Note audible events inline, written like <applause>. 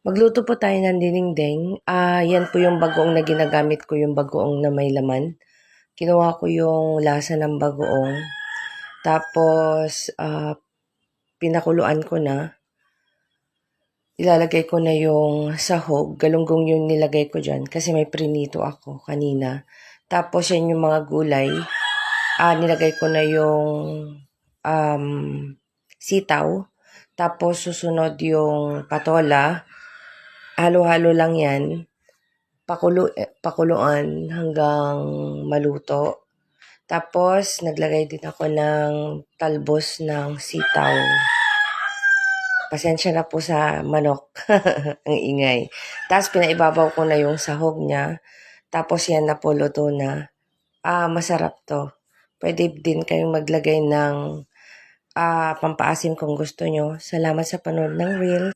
Magluto po tayo ng dinengdeng. Ah, yan po yung bagoong na ginagamit ko, yung bagoong na may laman. Kinuha ko yung lasa ng bagoong. Tapos, ah, pinakuluan ko na. Ilalagay ko na yung sahog. Galunggong yung nilagay ko dyan kasi may prinito ako kanina. Tapos, yan yung mga gulay. Ah, nilagay ko na yung um, sitaw. Tapos, susunod yung patola. Halo-halo lang yan. Pakulo, eh, pakuluan hanggang maluto. Tapos, naglagay din ako ng talbos ng sitaw. Pasensya na po sa manok. <laughs> Ang ingay. Tapos, pinaibabaw ko na yung sahog niya. Tapos, yan na po luto na. Ah, masarap to. Pwede din kayong maglagay ng ah, pampaasim kung gusto nyo. Salamat sa panood ng reel.